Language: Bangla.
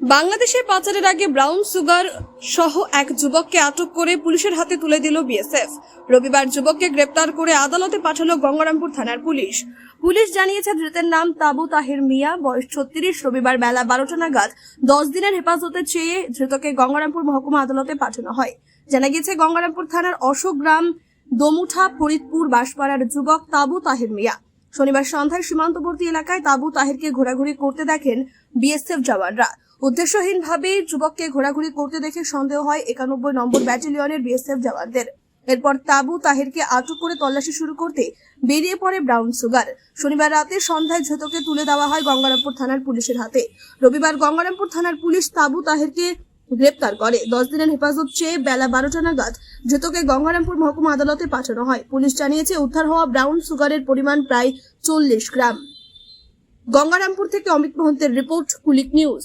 বাংলাদেশে পাচারের আগে ব্রাউন সুগার সহ এক যুবককে আটক করে পুলিশের হাতে তুলে দিল বিএসএফ। রবিবার যুবককে গ্রেপ্তার করে আদালতে পাঠালো গঙ্গারামপুর থানার পুলিশ। পুলিশ জানিয়েছে, ধৃতের নাম তাবু তাহির মিয়া, বয়স ছত্রিশ, রবিবার বেলা বারোটা নাগাদ দশ দিনের হেফাজতে চেয়ে ধৃতকে গঙ্গারামপুর মহকুমা আদালতে পাঠানো হয়। জানা গিয়েছে, গঙ্গারামপুর থানার অশোক গ্রাম, দমুঠা, ফরিদপুর বাসপাড়ার যুবক তাবু তাহির মিয়া। শনিবার সন্ধ্যায় সীমান্তবর্তী এলাকায় তাবু তাহিরকে ঘোরাঘুরি করতে দেখেন বিএসএফ জওয়ানরা। উদ্দেশ্যহীনভাবে যুবককে ঘোরাঘুরি করতে দেখে সন্দেহ হয় একানব্বই নম্বর ব্যাটালিয়নের বিএসএফ জওয়ানদের। এরপর তাবু তাহিরকে আটক করে তল্লাশি শুরু করতে বেরিয়ে পড়ে ব্রাউন সুগার। শনিবার রাতে সন্ধ্যায় ধৃতকে তুলে দেওয়া হয় গঙ্গারামপুর থানার পুলিশের হাতে। রবিবার গঙ্গারামপুর থানার পুলিশ তাবু তাহিরকে গ্রেপ্তার করে। দশ দিনের হেফাজত চেয়ে বেলা বারোটা নাগাদ ধৃতকে গঙ্গারামপুর মহকুমা আদালতে পাঠানো হয়। পুলিশ জানিয়েছে, উদ্ধার হওয়া ব্রাউন সুগারের পরিমাণ প্রায় চল্লিশ গ্রাম। গঙ্গারামপুর থেকে অমিত মহন্তের রিপোর্ট, কুলিক নিউজ।